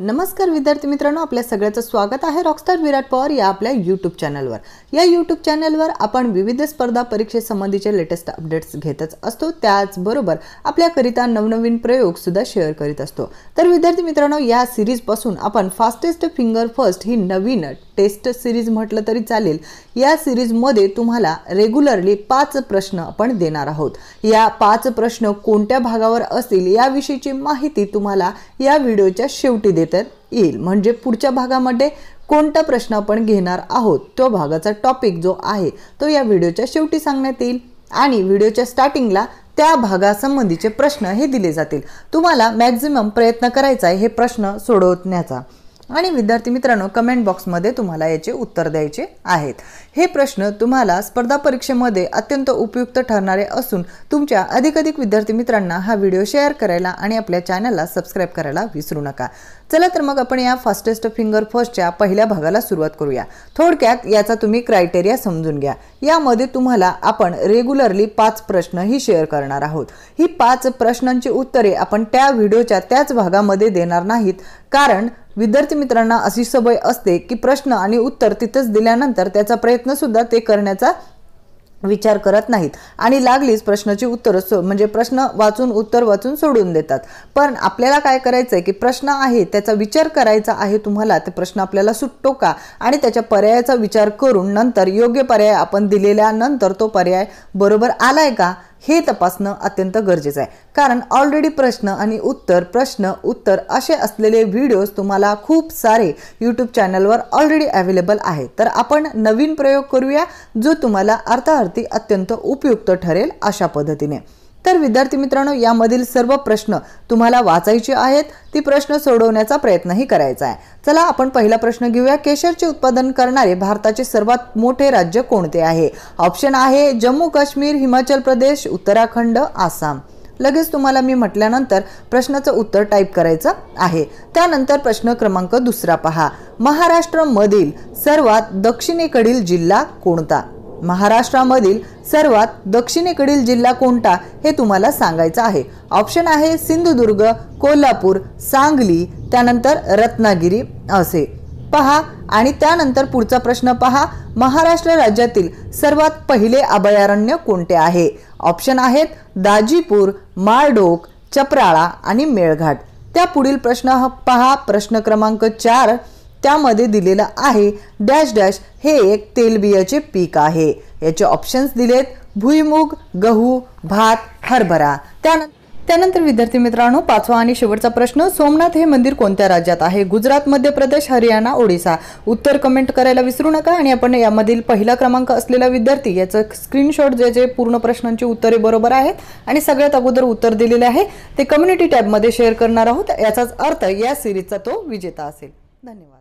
नमस्कार विद्यार्थी मित्रांनो आपल्या सगळ्याचं स्वागत आहे रॉकस्टार विराट पवार या आपल्या यूट्यूब चॅनलवर या यूट्यूब चॅनलवर आपण विविध स्पर्धा परीक्षेसंबंधीचे लेटेस्ट अपडेट्स घेतच असतो. त्याचबरोबर आपल्याकरिता नवनवीन प्रयोगसुद्धा शेअर करीत असतो. तर विद्यार्थी मित्रांनो या सिरीजपासून आपण फास्टेस्ट फिंगर फर्स्ट ही नवीन टेस्ट सिरीज म्हटलं तरी चालेल. या सिरीजमध्ये तुम्हाला रेग्युलरली पाच प्रश्न आपण देणार आहोत. या पाच प्रश्न कोणत्या भागावर असतील याविषयीची माहिती तुम्हाला या व्हिडिओच्या शेवटी देत येईल. म्हणजे पुढच्या भागामध्ये कोणता प्रश्न आपण घेणार आहोत तो भागाचा टॉपिक जो आहे तो या व्हिडिओच्या शेवटी सांगण्यात येईल. आणि व्हिडिओच्या स्टार्टिंगला त्या भागासंबंधीचे प्रश्न हे दिले जातील. तुम्हाला मॅक्झिमम प्रयत्न करायचा आहे हे प्रश्न सोडवण्याचा. आणि विद्यार्थी मित्रांनो कमेंट बॉक्समध्ये तुम्हाला याचे उत्तर द्यायचे आहेत. हे प्रश्न तुम्हाला स्पर्धा परीक्षेमध्ये अत्यंत उपयुक्त ठरणारे असून तुमच्या अधिकाधिक विद्यार्थी मित्रांना हा व्हिडिओ शेअर करायला आणि आपल्या चॅनलला सबस्क्राईब करायला विसरू नका. चला तर मग आपण या फास्टेस्ट फिंगर फर्स्टच्या पहिल्या भागाला सुरुवात करूया. थोडक्यात याचा तुम्ही क्रायटेरिया समजून घ्या. यामध्ये तुम्हाला आपण रेग्युलरली पाच प्रश्न ही शेअर करणार आहोत. ही पाच प्रश्नांची उत्तरे आपण त्या व्हिडिओच्या त्याच भागामध्ये देणार नाहीत. कारण विद्यार्थी मित्रांना अशी सवय असते की प्रश्न आणि उत्तर तिथंच दिल्यानंतर त्याचा प्रयत्न सुद्धा ते करण्याचा विचार करत नाहीत. आणि लागलीच प्रश्नाची उत्तरं सो म्हणजे प्रश्न वाचून उत्तर वाचून सोडून देतात. पण आपल्याला काय करायचं आहे की प्रश्न आहे त्याचा विचार करायचा आहे तुम्हाला ते प्रश्न आपल्याला सुटतो का? आणि त्याच्या पर्यायाचा विचार करून नंतर योग्य पर्याय आपण दिलेल्यानंतर तो पर्याय बरोबर आलाय का? हे तपासणं अत्यंत गरजेचं आहे. कारण ऑलरेडी प्रश्न आणि उत्तर प्रश्न उत्तर असे असलेले व्हिडिओज तुम्हाला खूप सारे यूट्यूब चॅनलवर ऑलरेडी अवेलेबल आहेत तर आपण नवीन प्रयोग करूया जो तुम्हाला अर्थार्थी अत्यंत उपयुक्त ठरेल अशा पद्धतीने. तर विद्यार्थी मित्रांनो यामधील सर्व प्रश्न तुम्हाला वाचायचे आहेत. ती प्रश्न सोडवण्याचा प्रयत्नही करायचा आहे. चला आपण पहिला प्रश्न घेऊया. केशरचे उत्पादन करणारे भारताचे सर्वात मोठे राज्य कोणते आहे? ऑप्शन आहे जम्मू काश्मीर हिमाचल प्रदेश उत्तराखंड आसाम. लगेच तुम्हाला मी म्हटल्यानंतर प्रश्नाचं उत्तर टाईप करायचं आहे. त्यानंतर प्रश्न क्रमांक दुसरा पहा. महाराष्ट्रमधील सर्वात दक्षिणेकडील जिल्हा कोणता? महाराष्ट्रामधील सर्वात दक्षिणेकडील जिल्हा कोणता हे तुम्हाला सांगायचं आहे. ऑप्शन आहे सिंधुदुर्ग कोल्हापूर सांगली त्यानंतर रत्नागिरी असे. पहा आणि त्यानंतर पुढचा प्रश्न पहा. महाराष्ट्र राज्यातील सर्वात पहिले अभयारण्य कोणते आहे? ऑप्शन आहेत दाजीपूर माळडोक चपराळा आणि मेळघाट. त्या पुढील प्रश्न पहा. प्रश्न क्रमांक चार. त्यामध्ये दिलेलं आहे डॅश डॅश हे एक तेलबियाचे पीक आहे. याचे ऑप्शन्स दिलेत भुईमुग गहू भात हरभरा. त्यानंतर त्यानंतर विद्यार्थी मित्रांनो पाचवा आणि शेवटचा प्रश्न सोमनाथ हे मंदिर कोणत्या राज्यात आहे? गुजरात मध्य प्रदेश हरियाणा ओडिसा. उत्तर कमेंट करायला विसरू नका आणि आपण यामधील पहिला क्रमांक असलेला विद्यार्थी याचं स्क्रीनशॉट जे जे पूर्ण प्रश्नांची उत्तरे बरोबर आहेत आणि सगळ्यात अगोदर उत्तर दिलेले आहे ते कम्युनिटी टॅबमध्ये शेअर करणार आहोत. याचाच अर्थ या सिरीजचा तो विजेता असेल. धन्यवाद.